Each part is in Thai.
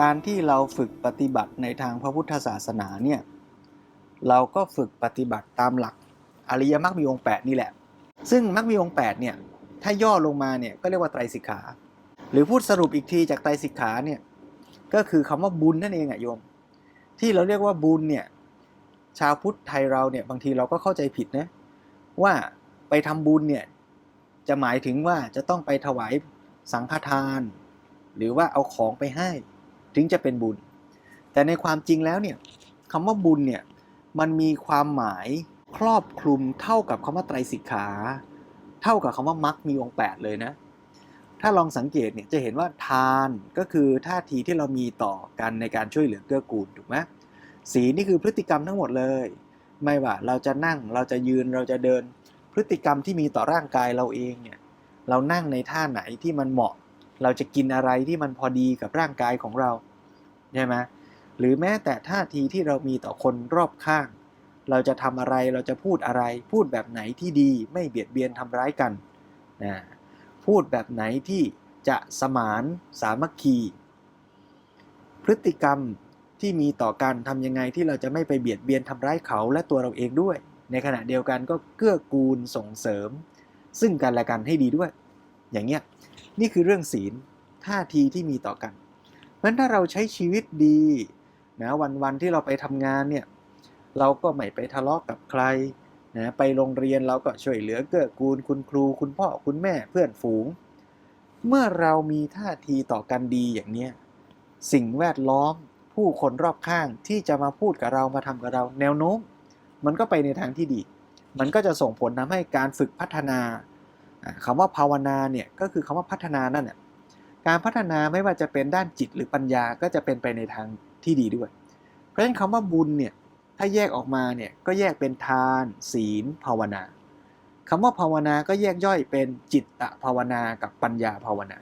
การที่เราฝึกปฏิบัติในทางพระพุทธศาสนาเนี่ยเราก็ฝึกปฏิบัติตามหลักอริยมรรคมีองค์ 8 นี่แหละ ซึ่งมรรคมีองค์ 8 เนี่ย ถ้าย่อลงมาเนี่ยก็เรียกว่าไตรสิกขา หรือพูดสรุปอีกทีจากไตรสิกขาเนี่ยก็คือคำว่าบุญนั่นเองอะโยม ที่เราเรียกว่าบุญเนี่ยชาวพุทธไทยเราเนี่ยบางทีเราก็เข้าใจผิดนะว่าไปทำบุญเนี่ยจะหมายถึงว่าจะต้องไปถวายสังฆทาน หรือว่าเอาของไปให้ ถึงจะเป็นบุญ แต่ในความจริงแล้วเนี่ยคำว่าบุญเนี่ยมันมีความหมายครอบคลุมเท่ากับคำว่าไตรสิกขา เท่ากับคำว่ามรรคมีองค์8เลยนะ ถ้าลองสังเกตเนี่ยจะเห็นว่าทานก็คือท่าทีที่เรามีต่อกันในการช่วยเหลือเกื้อกูลถูกไหมสีนี่คือพฤติกรรมทั้งหมดเลย ไม่ว่าเราจะนั่งเราจะยืนเราจะเดินพฤติกรรมที่มีต่อร่างกายเราเองเนี่ยเรานั่งในท่าไหนที่มันเหมาะ เราจะกินอะไรที่มันพอดีกับร่างกายของเราใช่ไหมหรือแม้แต่ท่าทีที่เรามีต่อคนรอบข้าง เราจะทำอะไรเราจะพูดอะไร พูดแบบไหนที่ดีไม่เบียดเบียนทำร้ายกันนะพูดแบบไหนที่จะสมานสามัคคี พฤติกรรมที่มีต่อกันทำยังไงที่เราจะไม่ไปเบียดเบียนทำร้ายเขาและตัวเราเองด้วย ในขณะเดียวกันก็เกื้อกูลส่งเสริม ซึ่งกันและกันให้ดีด้วย อย่างเงี้ยนี่คือเรื่องศีลท่าทีที่มีต่อกัน เพราะฉะนั้นถ้าเราใช้ชีวิตดีนะวันๆที่เราไปทำงานเนี่ยเราก็ไม่ไปทะเลาะกกับใครนะไปโรงเรียนเราก็ช่วยเหลือเกื้อกูลคุณครู คุณพ่อคุณแม่เพื่อนฝูง เมื่อเรามีท่าทีต่อกันดีอย่างเนี้ยสิ่งแวดล้อมผู้คนรอบข้างที่จะมาพูดกับเรามาทำกับเรา แนวโน้ม มันก็ไปในทางที่ดี มันก็จะส่งผลทำให้การฝึกพัฒนา คำว่าภาวนาเนี่ยก็คือคำว่าพัฒนานั่นแหละการพัฒนาไม่ว่าจะเป็นด้านจิตหรือปัญญาก็จะเป็นไปในทางที่ดีด้วย เพราะฉะนั้นคำว่าบุญเนี่ยถ้าแยกออกมาเนี่ยก็แยกเป็นทาน ศีล ภาวนาคำว่าภาวนาก็แยกย่อยเป็นจิตตภาวนากับปัญญาภาวนา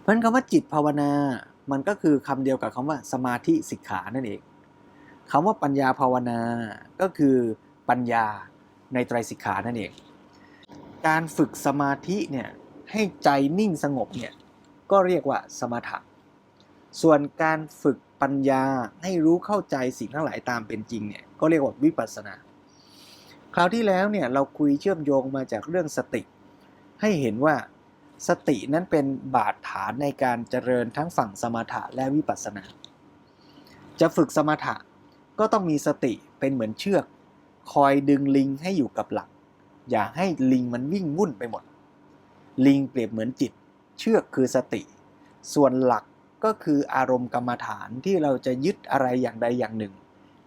เพราะฉะนั้นคำว่าจิตภาวนา มันก็คือคำเดียวกับคำว่าสมาธิสิกขานั่นเองคำว่าปัญญาภาวนาก็คือปัญญาในไตรสิกขานั่นเอง การฝึกสมาธิเนี่ยให้ใจนิ่งสงบเนี่ยก็เรียกว่าสมถะ ส่วนการฝึกปัญญาให้รู้เข้าใจสิ่งทั้งหลายตามเป็นจริงเนี่ยก็เรียกว่าวิปัสสนา คราวที่แล้วเนี่ยเราคุยเชื่อมโยงมาจากเรื่องสติ ให้เห็นว่าสตินั้นเป็นบาดฐานในการเจริญทั้งฝั่งสมถะและวิปัสสนา จะฝึกสมถะก็ต้องมีสติเป็นเหมือนเชือก คอยดึงลิงให้อยู่กับหลัก อย่าให้ลิงมันวิ่งวุ่นไปหมด ลิงเปรียบเหมือนจิต เชือกคือสติ ส่วนหลักก็คืออารมณ์กรรมฐานที่เราจะยึดอะไรอย่างใดอย่างหนึ่ง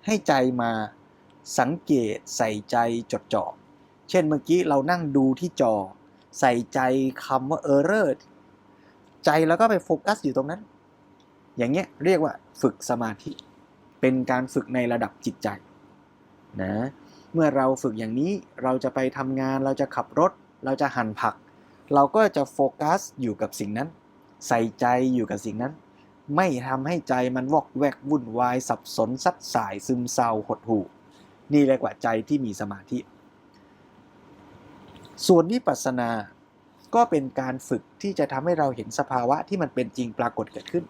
ให้ใจมาสังเกตใส่ใจจดจ่อ เช่นเมื่อกี้เรานั่งดูที่จอ ใส่ใจคำว่า error ใจแล้วก็ไปโฟกัสอยู่ตรงนั้น อย่างเงี้ยเรียกว่าฝึกสมาธิ เป็นการฝึกในระดับจิตใจนะ มื่อเราฝึกอย่างนี้เราจะไปทำงานเราจะขับรถ เราจะหั่นผัก เราก็จะโฟกัสอยู่กับสิ่งนั้น ใส่ใจอยู่กับสิ่งนั้น ไม่ทำให้ใจมันวอกแวกวุ่นวาย สับสนซัดสายซึมเศร้าหดหู่ นี่เรียกว่าใจที่มีสมาธิ ส่วนวิปัสสนาก็เป็นการฝึกที่จะทำให้เราเห็นสภาวะที่มันเป็นจริงปรากฏเกิดขึ้น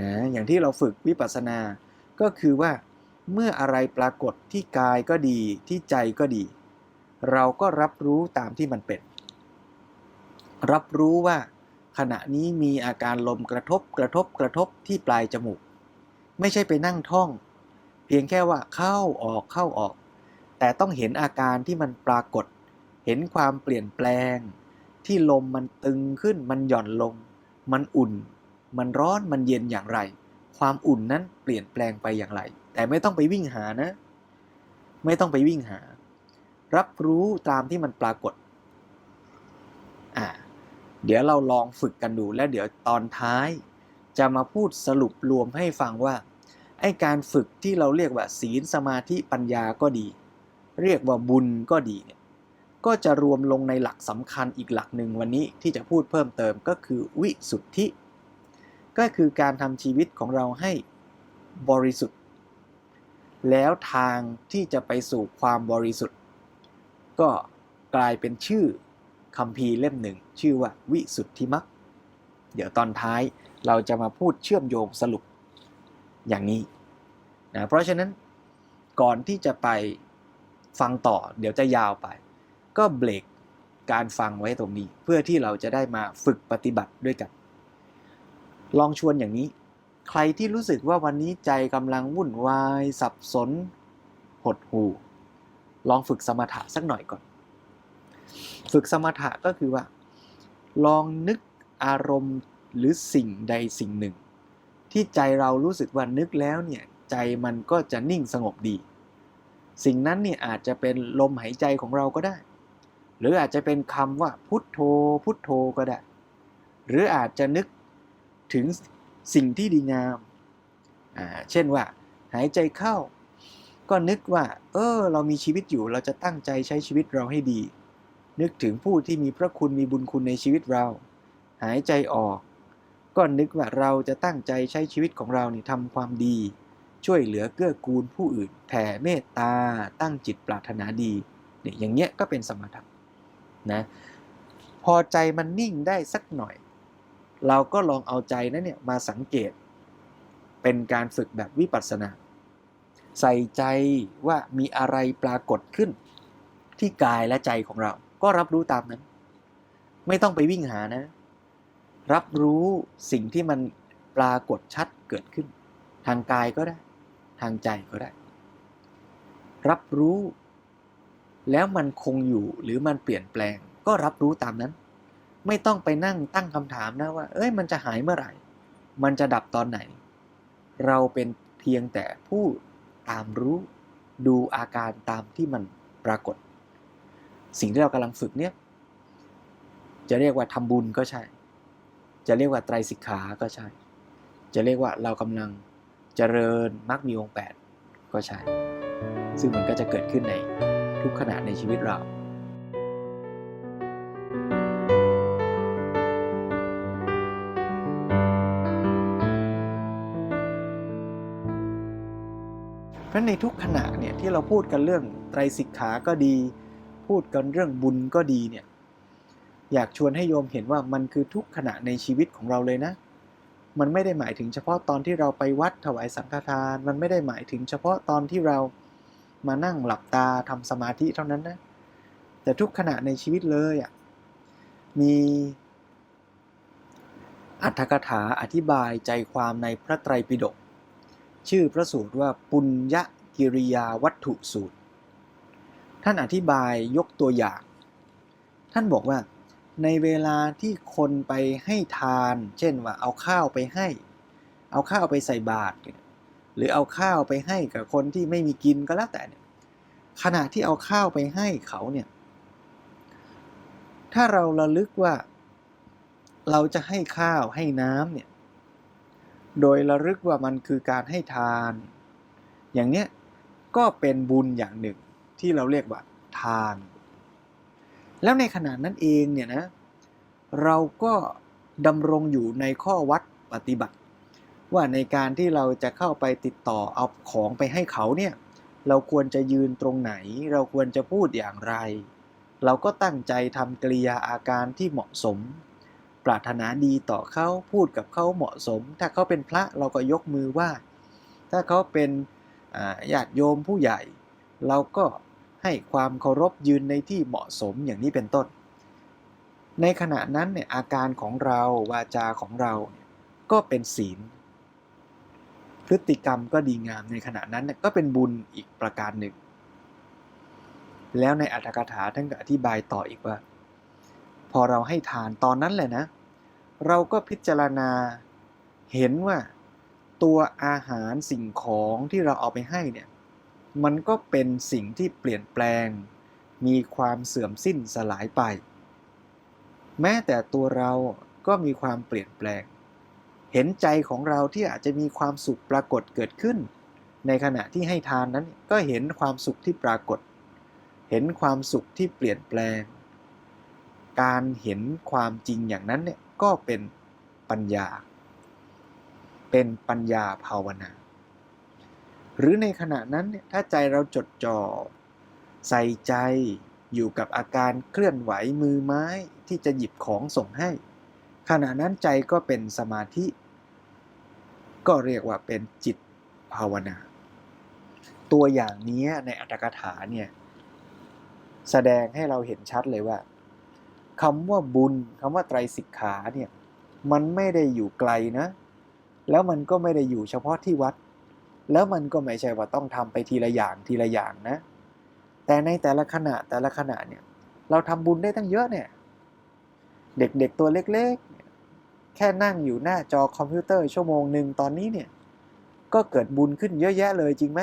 นะอย่างที่เราฝึกวิปัสสนาก็คือว่า เมื่ออะไรปรากฏที่กายก็ดีที่ใจก็ดี เราก็รับรู้ตามที่มันเป็น รับรู้ว่า ขณะนี้มีอาการลมกระทบกระทบกระทบที่ปลายจมูก ไม่ใช่ไปนั่งท่อง เพียงแค่ว่าเข้าออกเข้าออก แต่ต้องเห็นอาการที่มันปรากฏ เห็นความเปลี่ยนแปลง ที่ลมมันตึงขึ้นมันหย่อนลง มันอุ่น มันร้อนมันเย็นอย่างไร ความอุ่นนั้นเปลี่ยนแปลงไปอย่างไร แต่ไม่ต้องไปวิ่งหานะ ไม่ต้องไปวิ่งหา รับรู้ตามที่มันปรากฏอ่าเดี๋ยวเราลองฝึกกันดูแล้วเดี๋ยวตอนท้าย จะมาพูดสรุปรวมให้ฟังว่าไอการฝึกที่เราเรียกว่าศีลสมาธิปัญญาก็ดี เรียกว่าบุญก็ดีเนี่ยก็จะรวมลงในหลักสำคัญอีกหลักหนึ่งวันนี้ที่จะพูดเพิ่มเติมก็คือวิสุทธิ ก็คือการทำชีวิตของเราให้บริสุทธิ์ แล้วทางที่จะไปสู่ความบริสุทธิ์ ก็กลายเป็นชื่อคำพีเล่มหนึ่ง ชื่อว่าวิสุทธิมักเดี๋ยวตอนท้ายเราจะมาพูดเชื่อมโยงสรุปอย่างนี้นะเพราะฉะนั้นก่อนที่จะไปฟังต่อ เดี๋ยวจะยาวไป ก็เบรกการฟังไว้ตรงนี้ เพื่อที่เราจะได้มาฝึกปฏิบัติด้วยกัน ลองชวนอย่างนี้ ใครที่รู้สึกว่าวันนี้ใจกำลังวุ่นวาย สับสน หดหู่ ลองฝึกสมถะสักหน่อยก่อน ฝึกสมถะก็คือว่า ลองนึกอารมณ์หรือสิ่งใดสิ่งหนึ่ง ที่ใจเรารู้สึกว่านึกแล้วเนี่ยใจมันก็จะนิ่งสงบดี สิ่งนั้นเนี่ยอาจจะเป็นลมหายใจของเราก็ได้ หรืออาจจะเป็นคำว่าพุทโธ พุทโธก็ได้ หรืออาจจะนึกถึง สิ่งที่ดีงาม เช่นว่า หายใจเข้า ก็นึกว่า เออ เรามีชีวิตอยู่เราจะตั้งใจใช้ชีวิตเราให้ดี นึกถึงผู้ที่มีพระคุณมีบุญคุณในชีวิตเรา หายใจออก ก็นึกว่าเราจะตั้งใจใช้ชีวิตของเรานี่ทำความดี ช่วยเหลือเกื้อกูลผู้อื่นแผ่เมตตา ตั้งจิตปรารถนาดีเนี่ยอย่างเงี้ยก็เป็นสมถะนะ พอใจมันนิ่งได้สักหน่อย เราก็ลองเอาใจนั้นเนี่ยมาสังเกต เป็นการฝึกแบบวิปัสสนา ใส่ใจว่ามีอะไรปรากฏขึ้น ที่กายและใจของเรา ก็รับรู้ตามนั้น ไม่ต้องไปวิ่งหานะ รับรู้สิ่งที่มันปรากฏชัดเกิดขึ้น ทางกายก็ได้ ทางใจก็ได้ รับรู้ แล้วมันคงอยู่หรือมันเปลี่ยนแปลงก็รับรู้ตามนั้น ไม่ต้องไปนั่งตั้งคำถามนะว่า เอ้ยมันจะหายเมื่อไหร่ มันจะดับตอนไหน เราเป็นเพียงแต่ผู้ตามรู้ดูอาการตามที่มันปรากฏ สิ่งที่เรากำลังฝึกเนี่ยจะเรียกว่าทำบุญก็ใช่ จะเรียกว่าไตรสิกขาก็ใช่ จะเรียกว่าเรากำลังเจริญมรรคมีองค์แปดก็ใช่ ซึ่งมันก็จะเกิดขึ้นในทุกขณะในชีวิตเรา เพราะในทุกขณะเนี่ยที่เราพูดกันเรื่องไตรสิกขาก็ดี พูดกันเรื่องบุญก็ดีเนี่ยอยากชวนให้โยมเห็นว่ามันคือทุกขณะในชีวิตของเราเลยนะ มันไม่ได้หมายถึงเฉพาะตอนที่เราไปวัดถวายสังฆทาน มันไม่ได้หมายถึงเฉพาะตอนที่เรามานั่งหลับตาทำสมาธิเท่านั้นนะ แต่ทุกขณะในชีวิตเลยอะ มีอัตถกถาอธิบายใจความในพระไตรปิฎก ชื่อพระสูตรว่าปุญญกิริยาวัตถุสูตร ท่านอธิบายยกตัวอย่าง ท่านบอกว่า ในเวลาที่คนไปให้ทาน เช่นว่าเอาข้าวไปให้ เอาข้าวไปใส่บาตรหรือเอาข้าวไปให้กับคนที่ไม่มีกินก็แล้วแต่เนี่ยขณะที่เอาข้าวไปให้เขาเนี่ย ถ้าเราระลึกว่า เราจะให้ข้าวให้น้ำเนี่ย โดยระลึกว่ามันคือการให้ทาน อย่างเนี้ยก็เป็นบุญอย่างหนึ่งที่เราเรียกว่าทาน แล้วในขณะนั้นเองเนี่ยนะเราก็ดำรงอยู่ในข้อวัดปฏิบัติ ว่าในการที่เราจะเข้าไปติดต่อเอาของไปให้เขาเนี่ยเราควรจะยืนตรงไหน เราควรจะพูดอย่างไร เราก็ตั้งใจทำกริยาอาการที่เหมาะสม รารถนาดีต่อเขาพูดกับเขาเหมาะสม ถ้าเขาเป็นพระเราก็ยกมือไหว้ถ้าเขาเป็นญาติโยมผู้ใหญ่ เราก็ให้ความเคารพยืนในที่เหมาะสมอย่างนี้เป็นต้น ในขณะนั้นเนี่ยอาการของเราวาจาของเราเนี่ยก็เป็นศีล พฤติกรรมก็ดีงามในขณะนั้นเนี่ยก็เป็นบุญอีกประการหนึ่ง แล้วในอัตถกถาท่านก็อธิบายต่ออีกว่า พอเราให้ทานตอนนั้นแหละนะ เราก็พิจารณาเห็นว่าตัวอาหารสิ่งของที่เราเอาไปให้เนี่ย มันก็เป็นสิ่งที่เปลี่ยนแปลง มีความเสื่อมสิ้นสลายไป แม้แต่ตัวเราก็มีความเปลี่ยนแปลง เห็นใจของเราที่อาจจะมีความสุขปรากฏเกิดขึ้น ในขณะที่ให้ทานนั้นก็เห็นความสุขที่ปรากฏ เห็นความสุขที่เปลี่ยนแปลง การเห็นความจริงอย่างนั้นเนี่ย ก็เป็นปัญญา เป็นปัญญาภาวนา หรือในขณะนั้นเนี่ยถ้าใจเราจดจ่อใส่ใจอยู่กับอาการเคลื่อนไหวมือไม้ที่จะหยิบของส่งให้ขขณะนั้นใจก็เป็นสมาธิ ก็เรียกว่าเป็นจิตภาวนา ตัวอย่างนี้ในอัตถกถาเนี่ย แสดงให้เราเห็นชัดเลยว่า คำว่าบุญคำว่าไตรสิกขาเนี่ยมันไม่ได้อยู่ไกลนะ แล้วมันก็ไม่ได้อยู่เฉพาะที่วัด แล้วมันก็ไม่ใช่ว่าต้องทำไปทีละอย่างทีละอย่างนะ แต่ในแต่ละขณะแต่ละขณะเนี่ยเราทำบุญได้ตั้งเยอะเนี่ย เด็กๆตัวเล็กๆ แค่นั่งอยู่หน้าจอคอมพิวเตอร์ชั่วโมงหนึ่งตอนนี้เนี่ยก็เกิดบุญขึ้นเยอะแยะเลยจริงไหม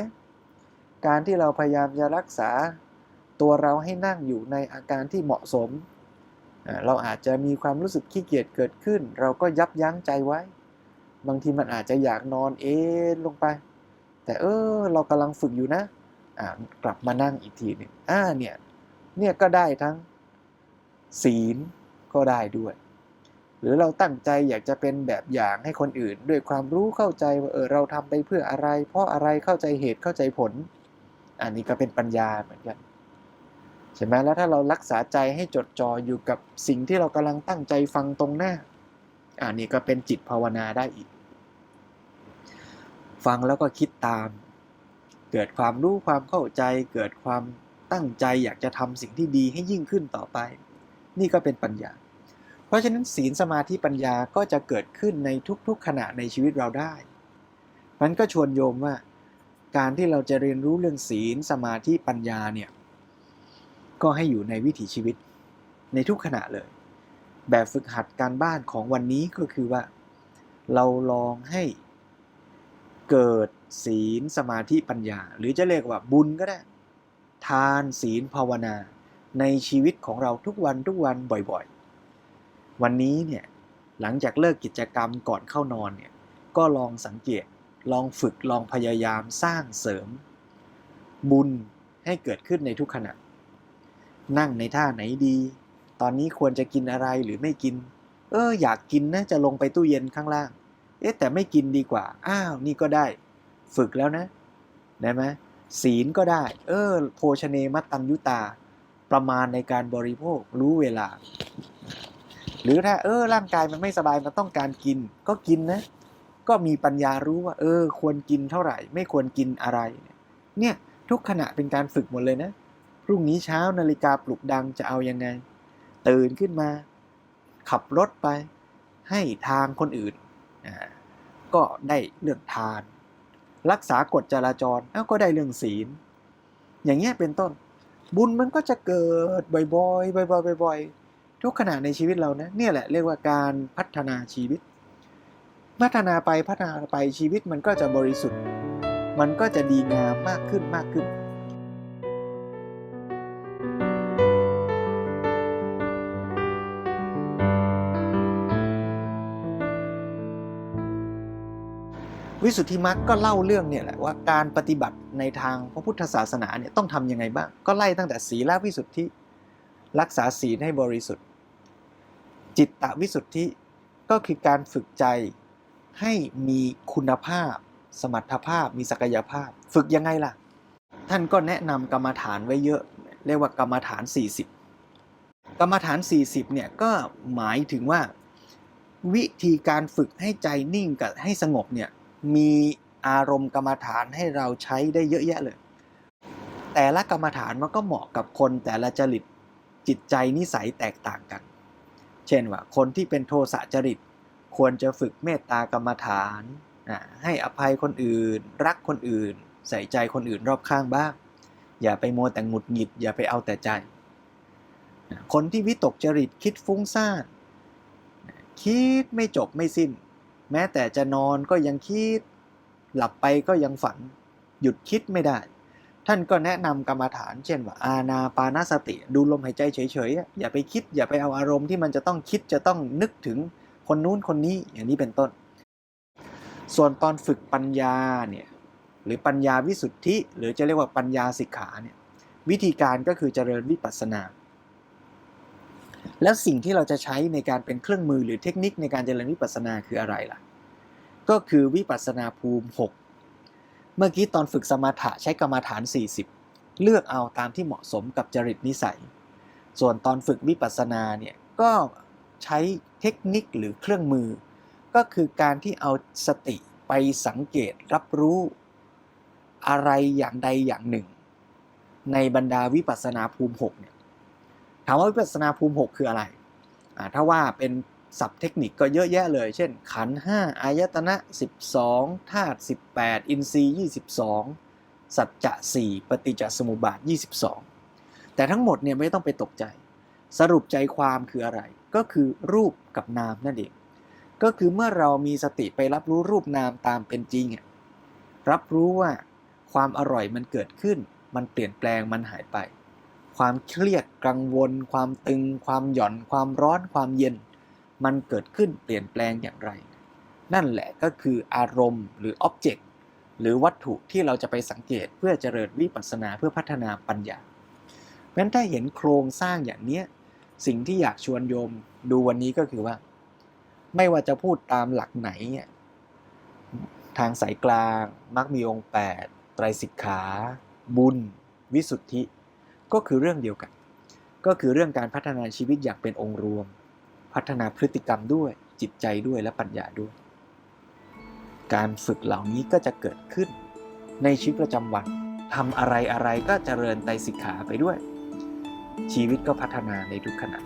การที่เราพยายามจะรักษาตัวเราให้นั่งอยู่ในอาการที่เหมาะสม เราอาจจะมีความรู้สึกขี้เกียจเกิดขึ้น เราก็ยับยั้งใจไว้ บางทีมันอาจจะอยากนอนเอนลงไป แต่เออเรากำลังฝึกอยู่นะอ่ากลับมานั่งอีกทีหนึ่งอ่าเนี่ยเนี่ยก็ได้ทั้งศีลก็ได้ด้วย หรือเราตั้งใจอยากจะเป็นแบบอย่างให้คนอื่น ด้วยความรู้เข้าใจว่าเออเราทำไปเพื่ออะไร เพราะอะไรเข้าใจเหตุเข้าใจผล อันนี้ก็เป็นปัญญาเหมือนกัน ใช่ไหมแล้วถ้าเรารักษาใจให้จดจ่ออยู่กับสิ่งที่เรากำลังตั้งใจฟังตรงหน้าอันนี้ก็เป็นจิตภาวนาได้อีก ฟังแล้วก็คิดตาม เกิดความรู้ความเข้าใจ เกิดความตั้งใจอยากจะทำสิ่งที่ดีให้ยิ่งขึ้นต่อไป นี่ก็เป็นปัญญา เพราะฉะนั้นศีลสมาธิปัญญาก็จะเกิดขึ้นในทุกๆขณะในชีวิตเราได้มันก็ชวนโยมว่า การที่เราจะเรียนรู้เรื่องศีลสมาธิปัญญาเนี่ย ก็ให้อยู่ในวิถีชีวิตในทุกขณะเลย แบบฝึกหัดการบ้านของวันนี้ก็คือว่า เราลองให้เกิดศีลสมาธิปัญญา หรือจะเรียกว่าบุญก็ได้ ทานศีลภาวนา ในชีวิตของเราทุกวันทุกวันบ่อยๆ วันนี้เนี่ยหลังจากเลิกกิจกรรมก่อนเข้านอนเนี่ยก็ลองสังเกตลองฝึกลองพยายามสร้างเสริม บุญให้เกิดขึ้นในทุกขณะ นั่งในท่าไหนดี ตอนนี้ควรจะกินอะไรหรือไม่กิน เออ อยากกินนะจะลงไปตู้เย็นข้างล่าง เอ๊ะแต่ไม่กินดีกว่า อ้าวนี่ก็ได้ ฝึกแล้วนะได้ไหมศีลก็ได้ เออ โภชเนมัตตัญยุตา ประมาณในการบริโภครู้เวลา หรือถ้าเออร่างกายมันไม่สบายมันต้องการกิน ก็กินนะ ก็มีปัญญารู้ว่า เออ ควรกินเท่าไหร่ ไม่ควรกินอะไร เนี่ยทุกขณะเป็นการฝึกหมดเลยนะ พรุ่งนี้เช้านาฬิกาปลุกดังจะเอายังไง ตื่นขึ้นมา ขับรถไปให้ทางคนอื่น ก็ได้เรื่องทาน รักษากฎจราจรเอ้าก็ได้เรื่องศีล อย่างเงี้ยเป็นต้น บุญมันก็จะเกิดบ่อยๆบ่อยๆบ่อยๆทุกขณะในชีวิตเรานะเนี่ยแหละเรียกว่าการพัฒนาชีวิต พัฒนาไปพัฒนาไปชีวิตมันก็จะบริสุทธิ์ มันก็จะดีงามมากขึ้นมากขึ้น วิสุทธิมรรคก็เล่าเรื่องเนี่ยแหละว่าการปฏิบัติในทางพระพุทธศาสนาเนี่ยต้องทำยังไงบ้าง ก็ไล่ตั้งแต่ศีลวิสุทธิ รักษาศีลให้บริสุทธิ์ จิตตวิสุทธิก็คือการฝึกใจให้มีคุณภาพ สมรรถภาพมีศักยภาพ ฝึกยังไงล่ะ ท่านก็แนะนำกรรมฐานไว้เยอะ เรียกว่ากรรมฐาน 40 กรรมฐาน 40เนี่ยก็หมายถึงว่าวิธีการฝึกให้ใจนิ่งกับให้สงบเนี่ย มีอารมณ์กรรมฐานให้เราใช้ได้เยอะแยะเลย แต่ละกรรมฐานมันก็เหมาะกับคนแต่ละจริตจิตใจนิสัยแตกต่างกัน เช่นว่าคนที่เป็นโทสะจริต ควรจะฝึกเมตตากรรมฐานให้อภัยคนอื่น รักคนอื่น ใส่ใจคนอื่นรอบข้างบ้าง อย่าไปโมวแต่หงุดหงิด อย่าไปเอาแต่ใจ คนที่วิตกจริตคิดฟุ้งซ่านคิดไม่จบไม่สิ้น แม้แต่จะนอนก็ยังคิด หลับไปก็ยังฝัน หยุดคิดไม่ได้ ท่านก็แนะนำกรรมฐาน เช่นว่าอาณาปานสติ ดูลมหายใจเฉยๆอะอย่าไปคิด อย่าไปเอาอารมณ์ที่มันจะต้องคิดจะต้องนึกถึงคนนู้นคนนี้อย่างนี้เป็นต้น ส่วนตอนฝึกปัญญาเนี่ยหรือปัญญาวิสุทธิ หรือจะเรียกว่าปัญญาสิกขาเนี่ยวิธีการก็คือเจริญวิปัสสนา แล้วสิ่งที่เราจะใช้ในการเป็นเครื่องมือหรือเทคนิคในการเจริญวิปัสสนาคืออะไรล่ะ ก็คือวิปัสสนาภูมิ 6 เมื่อกี้ตอนฝึกสมาถะใช้กรรมฐาน 40 เลือกเอาตามที่เหมาะสมกับจริตนิสัย ส่วนตอนฝึกวิปัสสนาเนี่ยก็ใช้เทคนิคหรือเครื่องมือ ก็คือการที่เอาสติไปสังเกตรับรู้อะไรอย่างใดอย่างหนึ่ง ในบรรดาวิปัสสนาภูมิ6เนี่ย ถามว่าวิปัสนาภูมิ 6 คืออะไร ถ้าว่าเป็นศัพท์เทคนิคก็เยอะแยะเลย เช่น ขันธ์5อายตนะ 12ธาตุ18 อินทรีย์22 สัจจะ4ปฏิจจสมุปบาท 22 แต่ทั้งหมดเนี่ยไม่ต้องไปตกใจ สรุปใจความคืออะไร ก็คือรูปกับนามนั่นเอง ก็คือเมื่อเรามีสติไปรับรู้รูปนามตามเป็นจริงอะรับรู้ว่าความอร่อยมันเกิดขึ้น มันเปลี่ยนแปลงมันหายไป ความเครียดกังวล ความตึง ความหย่อน ความร้อน ความเย็น มันเกิดขึ้นเปลี่ยนแปลงอย่างไร นั่นแหละก็คืออารมณ์หรืออ็อบเจกต์หรือวัตถุที่เราจะไปสังเกตเพื่อเจริญวิปัสสนาเพื่อพัฒนาปัญญาเพราะฉะนั้นถ้าเห็นโครงสร้างอย่างเนี้ยสิ่งที่อยากชวนโยมดูวันนี้ก็คือว่า ไม่ว่าจะพูดตามหลักไหนเนี่ยทางสายกลางมักมีองค์ 8 ไตรสิกขา บุญ วิสุทธิ ก็คือเรื่องเดียวกัน ก็คือเรื่องการพัฒนาชีวิตอย่างเป็นองค์รวม พัฒนาพฤติกรรมด้วย จิตใจด้วยและปัญญาด้วย การฝึกเหล่านี้ก็จะเกิดขึ้น ในชีวิตประจำวันทำอะไรอะไรก็เจริญไตรสิกขาไปด้วย ชีวิตก็พัฒนาในทุกขณะ